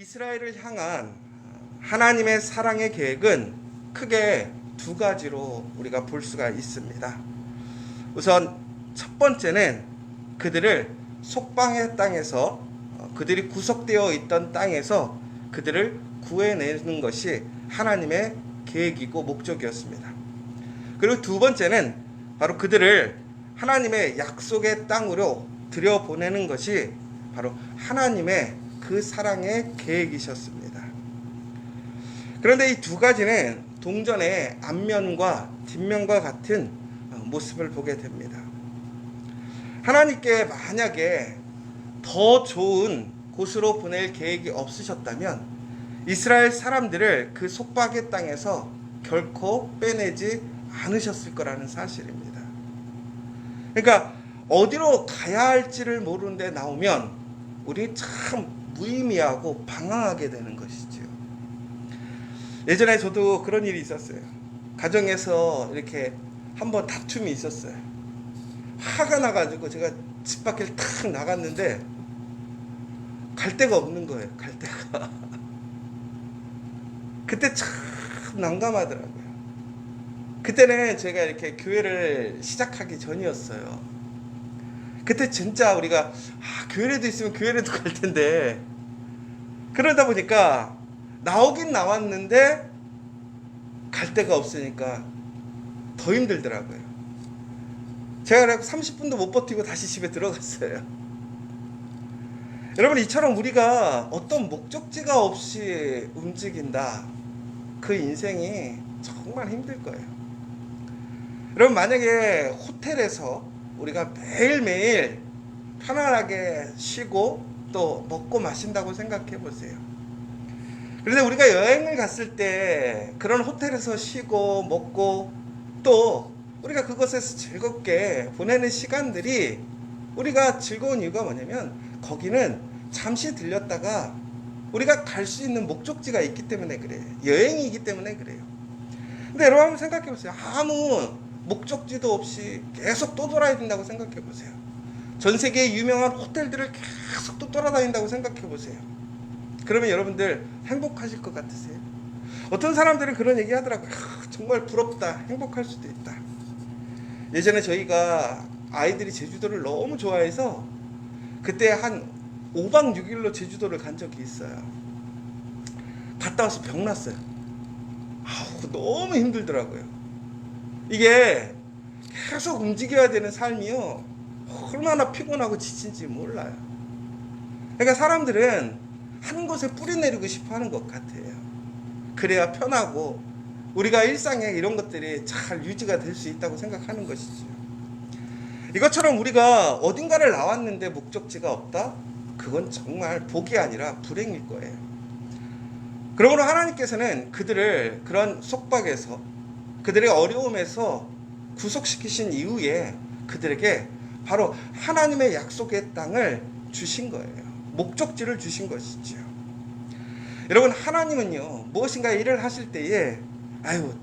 이스라엘을 향한 하나님의 사랑의 계획은 크게 두 가지로 우리가 볼 수가 있습니다. 우선 첫 번째는 그들을 속방의 땅에서 어, 그들이 구속되어 있던 땅에서 그들을 구해내는 것이 하나님의 계획이고 목적이었습니다. 그리고 두 번째는 바로 그들을 하나님의 약속의 땅으로 들여보내는 것이 바로 하나님의 그 사랑의 계획이셨습니다. 그런데 이 두 가지는 동전의 앞면과 뒷면과 같은 어, 모습을 보게 됩니다. 하나님께 만약에 더 좋은 곳으로 보낼 계획이 없으셨다면 이스라엘 사람들을 그 속박의 땅에서 결코 빼내지 않으셨을 거라는 사실입니다. 그러니까 어디로 가야 할지를 모르는데 나오면 우리 참 무의미하고 방황하게 되는 것이지요. 예전에 저도 그런 일이 있었어요. 가정에서 이렇게 한번 다툼이 있었어요. 화가 나가지고 제가 집 밖에 탁 나갔는데 갈 데가 없는 거예요. 갈 데가. 그때 참 난감하더라고요. 그때는 제가 이렇게 교회를 시작하기 전이었어요. 그때 진짜 우리가 아, 교회라도 있으면 교회라도 갈 텐데 그러다 보니까 나오긴 나왔는데 갈 데가 없으니까 더 힘들더라고요. 제가 그래서 30분도 못 버티고 다시 집에 들어갔어요. 여러분 이처럼 우리가 어떤 목적지가 없이 움직인다. 그 인생이 정말 힘들 거예요. 여러분 만약에 호텔에서 우리가 매일매일 편안하게 쉬고 또 먹고 마신다고 생각해 보세요. 그런데 우리가 여행을 갔을 때 그런 호텔에서 쉬고 먹고 또 우리가 그곳에서 즐겁게 보내는 시간들이 우리가 즐거운 이유가 뭐냐면 거기는 잠시 들렸다가 우리가 갈 수 있는 목적지가 있기 때문에 그래요. 여행이기 때문에 그래요. 근데 여러분 생각해 보세요. 아무 목적지도 없이 계속 또 돌아야 된다고 생각해 보세요. 전 세계의 유명한 호텔들을 계속 또 돌아다닌다고 생각해 보세요. 그러면 여러분들 행복하실 것 같으세요? 어떤 사람들은 그런 얘기 하더라고요. 아, 정말 부럽다. 행복할 수도 있다. 예전에 저희가 아이들이 제주도를 너무 좋아해서 그때 한 5박 6일로 제주도를 간 적이 있어요. 갔다 와서 병 났어요. 아우, 너무 힘들더라고요. 이게 계속 움직여야 되는 삶이요. 얼마나 피곤하고 지친지 몰라요. 그러니까 사람들은 한 곳에 뿌리 내리고 싶어 하는 것 같아요. 그래야 편하고 우리가 일상에 이런 것들이 잘 유지가 될 수 있다고 생각하는 것이죠. 이것처럼 우리가 어딘가를 나왔는데 목적지가 없다? 그건 정말 복이 아니라 불행일 거예요. 그러므로 하나님께서는 그들을 그런 속박에서 그들의 어려움에서 구속시키신 이후에 그들에게 바로 하나님의 약속의 땅을 주신 거예요. 목적지를 주신 것이죠. 여러분 하나님은요 무엇인가 일을 하실 때에 아유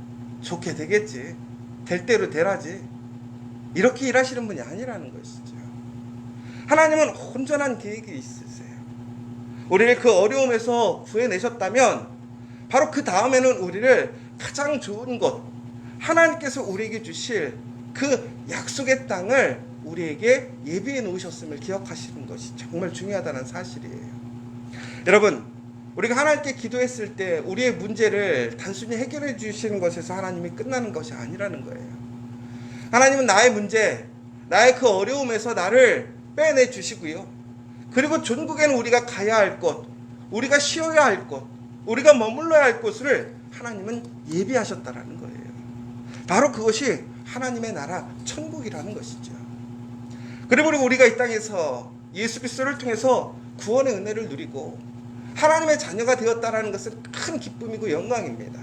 좋게 되겠지 될 대로 되라지 이렇게 일하시는 분이 아니라는 것이죠. 하나님은 온전한 계획이 있으세요. 우리를 그 어려움에서 구해내셨다면 바로 그 다음에는 우리를 가장 좋은 곳 하나님께서 우리에게 주실 그 약속의 땅을 우리에게 예비해 놓으셨음을 기억하시는 것이 정말 중요하다는 사실이에요. 여러분, 우리가 하나님께 기도했을 때 우리의 문제를 단순히 해결해 주시는 것에서 하나님이 끝나는 것이 아니라는 거예요. 하나님은 나의 문제, 나의 그 어려움에서 나를 빼내 주시고요. 그리고 전국에는 우리가 가야 할 곳, 우리가 쉬어야 할 곳, 우리가 머물러야 할 곳을 하나님은 예비하셨다라는 거예요. 바로 그것이 하나님의 나라 천국이라는 것이죠. 그리고 우리가 이 땅에서 예수 그리스도를 통해서 구원의 은혜를 누리고 하나님의 자녀가 되었다라는 것은 큰 기쁨이고 영광입니다.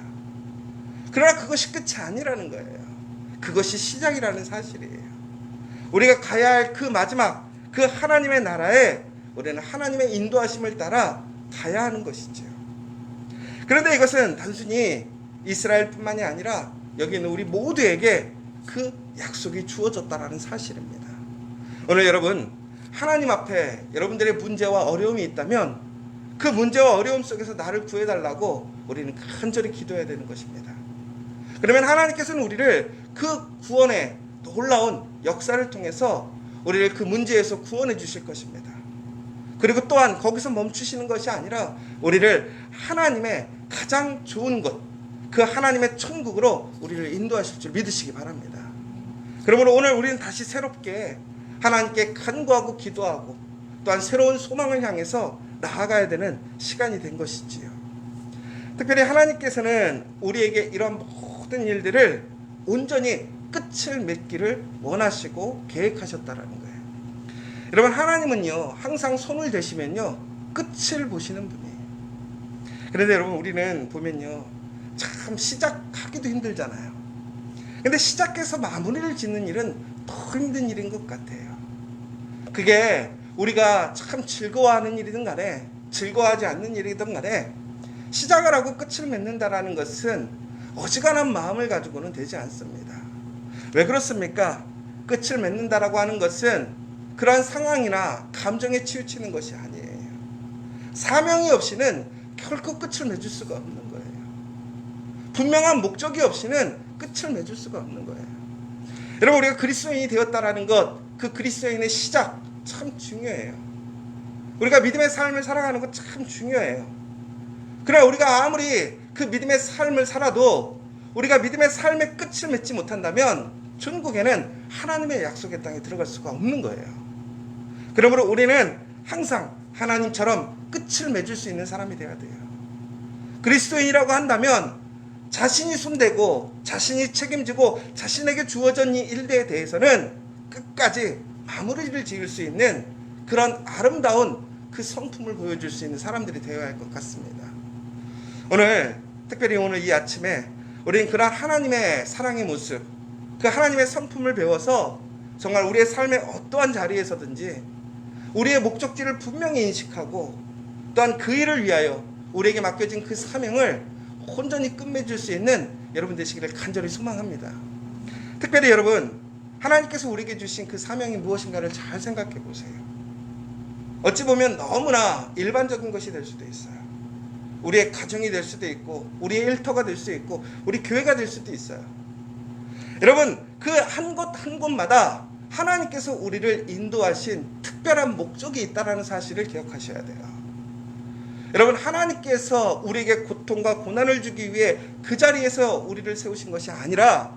그러나 그것이 끝이 아니라는 거예요. 그것이 시작이라는 사실이에요. 우리가 가야 할 그 마지막 그 하나님의 나라에 우리는 하나님의 인도하심을 따라 가야 하는 것이죠. 그런데 이것은 단순히 이스라엘뿐만이 아니라 여기 있는 우리 모두에게 그 약속이 주어졌다라는 사실입니다. 오늘 여러분 하나님 앞에 여러분들의 문제와 어려움이 있다면 그 문제와 어려움 속에서 나를 구해달라고 우리는 간절히 기도해야 되는 것입니다. 그러면 하나님께서는 우리를 그 구원의 놀라운 역사를 통해서 우리를 그 문제에서 구원해 주실 것입니다. 그리고 또한 거기서 멈추시는 것이 아니라 우리를 하나님의 가장 좋은 것, 그 하나님의 천국으로 우리를 인도하실 줄 믿으시기 바랍니다. 그러므로 오늘 우리는 다시 새롭게 하나님께 간구하고 기도하고 또한 새로운 소망을 향해서 나아가야 되는 시간이 된 것이지요. 특별히 하나님께서는 우리에게 이런 모든 일들을 온전히 끝을 맺기를 원하시고 계획하셨다라는 거예요. 여러분 하나님은요 항상 손을 대시면요 끝을 보시는 분이에요. 그런데 여러분 우리는 보면요 참 시작하기도 힘들잖아요. 근데 시작해서 마무리를 짓는 일은 더 힘든 일인 것 같아요. 그게 우리가 참 즐거워하는 일이든 간에 즐거워하지 않는 일이든 간에 시작을 하고 끝을 맺는다라는 것은 어지간한 마음을 가지고는 되지 않습니다. 왜 그렇습니까? 끝을 맺는다라고 하는 것은 그러한 상황이나 감정에 치우치는 것이 아니에요. 사명이 없이는 결코 끝을 맺을 수가 없는 거예요. 분명한 목적이 없이는 끝을 맺을 수가 없는 거예요. 여러분 우리가 그리스도인이 되었다라는 것, 그 그리스도인의 시작 참 중요해요. 우리가 믿음의 삶을 살아가는 것 참 중요해요. 그러나 우리가 아무리 그 믿음의 삶을 살아도 우리가 믿음의 삶의 끝을 맺지 못한다면 천국에는 하나님의 약속의 땅에 들어갈 수가 없는 거예요. 그러므로 우리는 항상 하나님처럼 끝을 맺을 수 있는 사람이 되어야 돼요. 그리스도인이라고 한다면 자신이 손대고 자신이 책임지고 자신에게 주어진 이 일에 대해서는 끝까지 마무리를 지을 수 있는 그런 아름다운 그 성품을 보여줄 수 있는 사람들이 되어야 할 것 같습니다. 오늘 특별히 오늘 이 아침에 우리는 그런 하나님의 사랑의 모습, 그 하나님의 성품을 배워서 정말 우리의 삶의 어떠한 자리에서든지 우리의 목적지를 분명히 인식하고 또한 그 일을 위하여 우리에게 맡겨진 그 사명을 온전히 끝맺을 수 있는 여러분 되시기를 간절히 소망합니다. 특별히 여러분 하나님께서 우리에게 주신 그 사명이 무엇인가를 잘 생각해 보세요. 어찌 보면 너무나 일반적인 것이 될 수도 있어요. 우리의 가정이 될 수도 있고, 우리의 일터가 될수 있고, 우리 교회가 될 수도 있어요. 여러분, 그 한 곳 한 곳마다 하나님께서 우리를 인도하신 특별한 목적이 있다는 사실을 기억하셔야 돼요. 여러분, 하나님께서 우리에게 고통과 고난을 주기 위해 그 자리에서 우리를 세우신 것이 아니라,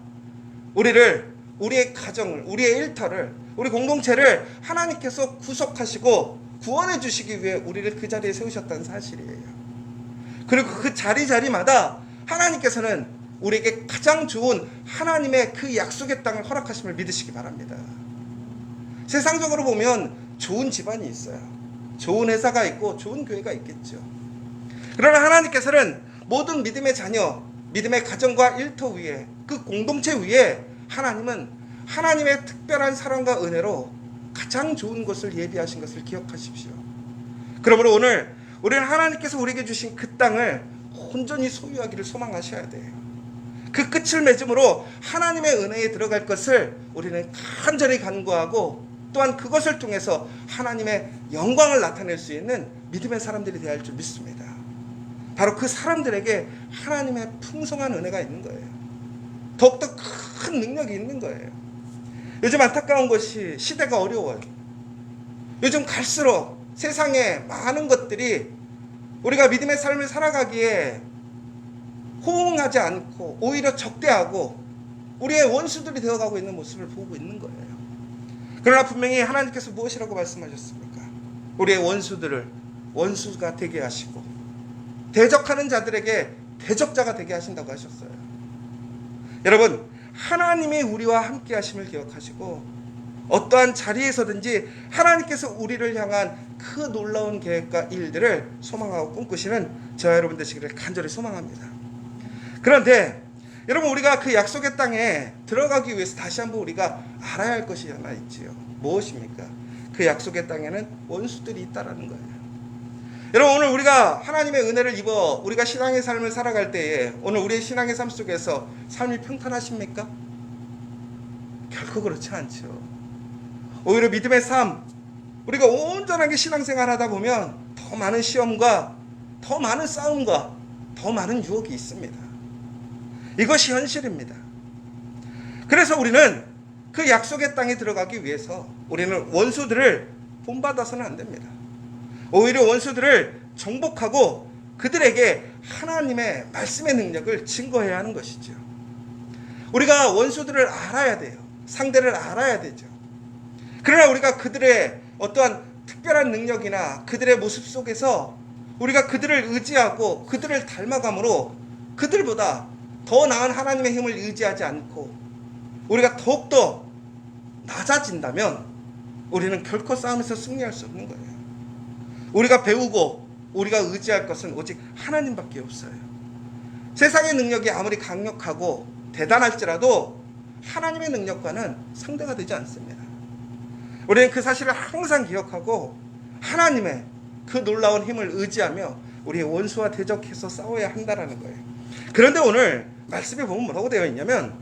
우리를, 우리의 가정을, 우리의 일터를, 우리 공동체를 하나님께서 구속하시고 구원해 주시기 위해 우리를 그 자리에 세우셨다는 사실이에요. 그리고 그 자리 자리마다 하나님께서는 우리에게 가장 좋은 하나님의 그 약속의 땅을 허락하심을 믿으시기 바랍니다. 세상적으로 보면 좋은 집안이 있어요. 좋은 회사가 있고 좋은 교회가 있겠죠. 그러나 하나님께서는 모든 믿음의 자녀, 믿음의 가정과 일터 위에 그 공동체 위에 하나님은 하나님의 특별한 사랑과 은혜로 가장 좋은 것을 예비하신 것을 기억하십시오. 그러므로 오늘 우리는 하나님께서 우리에게 주신 그 땅을 온전히 소유하기를 소망하셔야 돼요. 그 끝을 맺음으로 하나님의 은혜에 들어갈 것을 우리는 간절히 간구하고 또한 그것을 통해서 하나님의 영광을 나타낼 수 있는 믿음의 사람들이 되어야 할 줄 믿습니다. 바로 그 사람들에게 하나님의 풍성한 은혜가 있는 거예요. 더욱더 큰 능력이 있는 거예요. 요즘 안타까운 것이 시대가 어려워요. 요즘 갈수록 세상에 많은 것들이 우리가 믿음의 삶을 살아가기에 호응하지 않고 오히려 적대하고 우리의 원수들이 되어가고 있는 모습을 보고 있는 거예요. 그러나 분명히 하나님께서 무엇이라고 말씀하셨습니까? 우리의 원수들을 원수가 되게 하시고 대적하는 자들에게 대적자가 되게 하신다고 하셨어요. 여러분, 하나님이 우리와 함께 하심을 기억하시고 어떠한 자리에서든지 하나님께서 우리를 향한 그 놀라운 계획과 일들을 소망하고 꿈꾸시는 저와 여러분 되시기를 간절히 소망합니다. 그런데 여러분 우리가 그 약속의 땅에 들어가기 위해서 다시 한번 우리가 알아야 할 것이 하나 있지요. 무엇입니까? 그 약속의 땅에는 원수들이 있다라는 거예요. 여러분 오늘 우리가 하나님의 은혜를 입어 우리가 신앙의 삶을 살아갈 때에 오늘 우리의 신앙의 삶 속에서 삶이 평탄하십니까? 결코 그렇지 않죠. 오히려 믿음의 삶 우리가 온전하게 신앙생활 하다 보면 더더 많은 시험과 더 많은 싸움과 더 많은 유혹이 있습니다. 이것이 현실입니다. 그래서 우리는 그 약속의 땅에 들어가기 위해서 우리는 원수들을 본받아서는 안 됩니다. 오히려 원수들을 정복하고 그들에게 하나님의 말씀의 능력을 증거해야 하는 것이죠. 우리가 원수들을 알아야 돼요. 상대를 알아야 되죠. 그러나 우리가 그들의 어떠한 특별한 능력이나 그들의 모습 속에서 우리가 그들을 의지하고 그들을 닮아감으로 그들보다 더 나은 하나님의 힘을 의지하지 않고 우리가 더욱더 낮아진다면 우리는 결코 싸움에서 승리할 수 없는 거예요. 우리가 배우고 우리가 의지할 것은 오직 하나님밖에 없어요. 세상의 능력이 아무리 강력하고 대단할지라도 하나님의 능력과는 상대가 되지 않습니다. 우리는 그 사실을 항상 기억하고 하나님의 그 놀라운 힘을 의지하며 우리의 원수와 대적해서 싸워야 한다라는 거예요. 그런데 오늘 말씀에 보면 뭐라고 되어 있냐면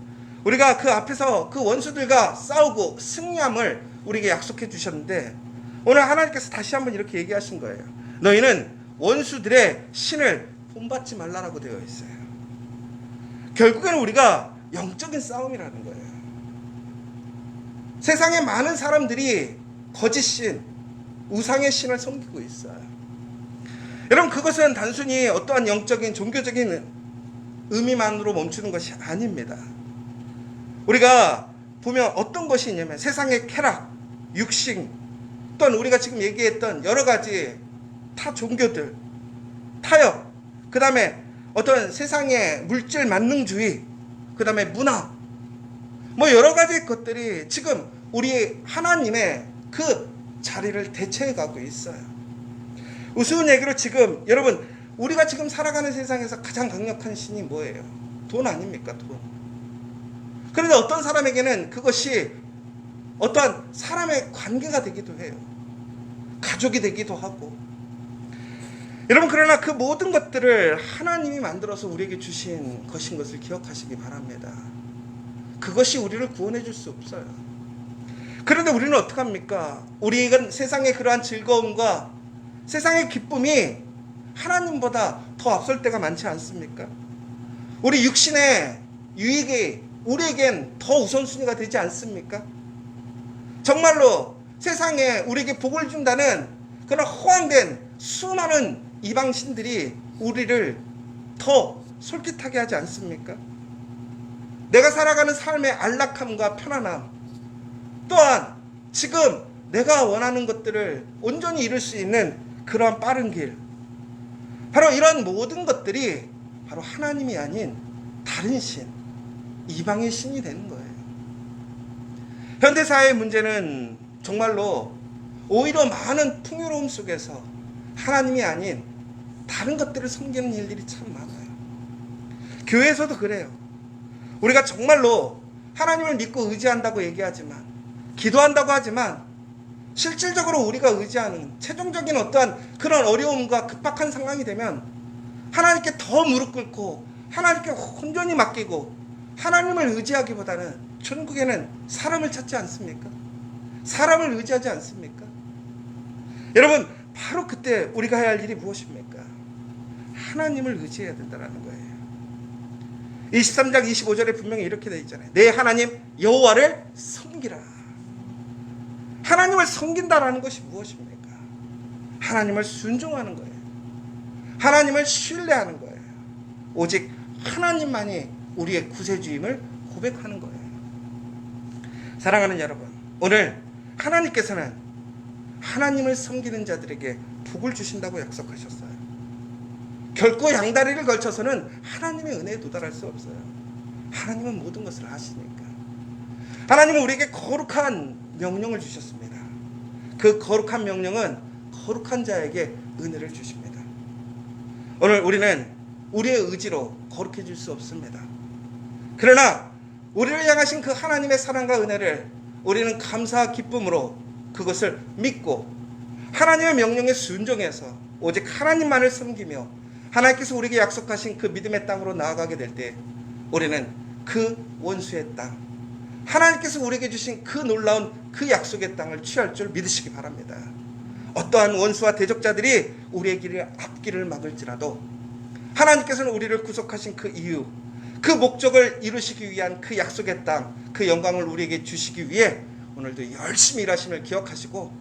우리가 그 앞에서 그 원수들과 싸우고 승리함을 우리에게 약속해 주셨는데 오늘 하나님께서 다시 한번 이렇게 얘기하신 거예요. 너희는 원수들의 신을 본받지 말라라고 되어 있어요. 결국에는 우리가 영적인 싸움이라는 거예요. 세상에 많은 사람들이 거짓 신, 우상의 신을 섬기고 있어요. 여러분 그것은 단순히 어떠한 영적인 종교적인 의미만으로 멈추는 것이 아닙니다. 우리가 보면 어떤 것이 있냐면 세상의 쾌락, 육신, 또는 우리가 지금 얘기했던 여러 가지 타 종교들, 타협, 그 다음에 어떤 세상의 물질 만능주의, 그 다음에 문화, 뭐 여러 가지 것들이 지금 우리 하나님의 그 자리를 대체해 가고 있어요. 우스운 얘기로 지금 여러분 우리가 지금 살아가는 세상에서 가장 강력한 신이 뭐예요? 돈 아닙니까? 돈. 그런데 어떤 사람에게는 그것이 어떠한 사람의 관계가 되기도 해요. 가족이 되기도 하고. 여러분 그러나 그 모든 것들을 하나님이 만들어서 우리에게 주신 것인 것을 기억하시기 바랍니다. 그것이 우리를 구원해 줄 수 없어요. 그런데 우리는 어떡합니까? 우리가 세상의 그러한 즐거움과 세상의 기쁨이 하나님보다 더 앞설 때가 많지 않습니까? 우리 육신의 유익이 우리에겐 더 우선순위가 되지 않습니까? 정말로 세상에 우리에게 복을 준다는 그런 허황된 수많은 이방신들이 우리를 더 솔깃하게 하지 않습니까? 내가 살아가는 삶의 안락함과 편안함, 또한 지금 내가 원하는 것들을 온전히 이룰 수 있는 그러한 빠른 길, 바로 이런 모든 것들이 바로 하나님이 아닌 다른 신, 이방의 신이 되는 거예요. 현대사회의 문제는 정말로 오히려 많은 풍요로움 속에서 하나님이 아닌 다른 것들을 섬기는 일들이 참 많아요. 교회에서도 그래요. 우리가 정말로 하나님을 믿고 의지한다고 얘기하지만, 기도한다고 하지만, 실질적으로 우리가 의지하는 최종적인 어떠한 그런 어려움과 급박한 상황이 되면 하나님께 더 무릎 꿇고 하나님께 온전히 맡기고 하나님을 의지하기보다는 천국에는 사람을 찾지 않습니까? 사람을 의지하지 않습니까? 여러분, 바로 그때 우리가 해야 할 일이 무엇입니까? 하나님을 의지해야 된다는 거예요. 23장 25절에 분명히 이렇게 되어 있잖아요. 내 하나님 여호와를 섬기라. 하나님을 섬긴다라는 것이 무엇입니까? 하나님을 순종하는 거예요. 하나님을 신뢰하는 거예요. 오직 하나님만이 우리의 구세주임을 고백하는 거예요. 사랑하는 여러분, 오늘 하나님께서는 하나님을 섬기는 자들에게 복을 주신다고 약속하셨어요. 결코 양다리를 걸쳐서는 하나님의 은혜에 도달할 수 없어요. 하나님은 모든 것을 아시니까. 하나님은 우리에게 거룩한 명령을 주셨습니다. 그 거룩한 명령은 거룩한 자에게 은혜를 주십니다. 오늘 우리는 우리의 의지로 거룩해질 수 없습니다. 그러나 우리를 향하신 그 하나님의 사랑과 은혜를 우리는 감사와 기쁨으로 그것을 믿고 하나님의 명령에 순종해서 오직 하나님만을 섬기며 하나님께서 우리에게 약속하신 그 믿음의 땅으로 나아가게 될 때 우리는 그 원수의 땅 하나님께서 우리에게 주신 그 놀라운 그 약속의 땅을 취할 줄 믿으시기 바랍니다. 어떠한 원수와 대적자들이 우리의 길을 앞길을 막을지라도 하나님께서는 우리를 구속하신 그 이유, 그 목적을 이루시기 위한 그 약속의 땅, 그 영광을 우리에게 주시기 위해 오늘도 열심히 일하심을 기억하시고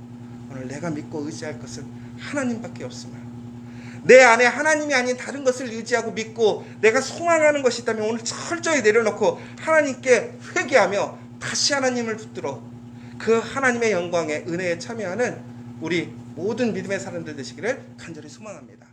오늘 내가 믿고 의지할 것은 하나님밖에 없음을. 내 안에 하나님이 아닌 다른 것을 의지하고 믿고 내가 소망하는 것이 있다면 오늘 철저히 내려놓고 하나님께 회개하며 다시 하나님을 붙들어 그 하나님의 영광에 은혜에 참여하는 우리 모든 믿음의 사람들 되시기를 간절히 소망합니다.